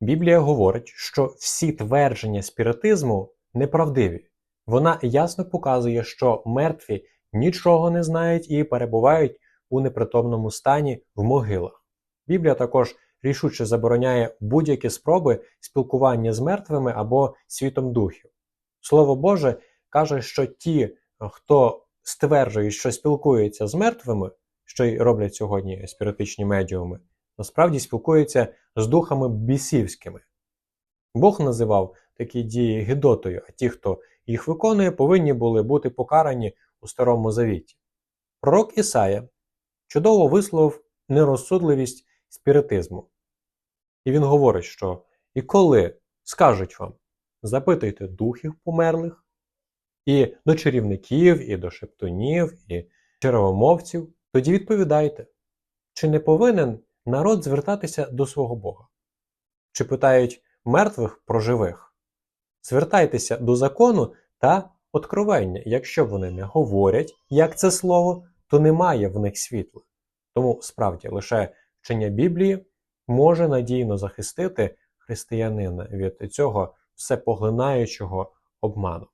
Біблія говорить, що всі твердження спіритизму неправдиві. Вона ясно показує, що мертві нічого не знають і перебувають у непритомному стані в могилах. Біблія також рішуче забороняє будь-які спроби спілкування з мертвими або світом духів. Слово Боже каже, що ті, хто стверджує, що спілкуються з мертвими, що й роблять сьогодні спіритичні медіуми, насправді спілкуються з духами бісівськими. Бог називав такі дії гидотою, а ті, хто їх виконує, повинні були бути покарані у Старому Завіті. Пророк Ісая чудово висловив нерозсудливість спіритизму. І він говорить, що і коли скажуть вам, запитуйте духів померлих, і до чарівників, і до шептунів, і червомовців, тоді відповідайте, чи не повинен народ звертатися до свого Бога? Чи питають мертвих про живих? Звертайтеся до закону та откровення. Якщо вони не говорять, як це слово, то немає в них світла. Тому справді лише вчення Біблії може надійно захистити християнина від цього всепоглинаючого обману.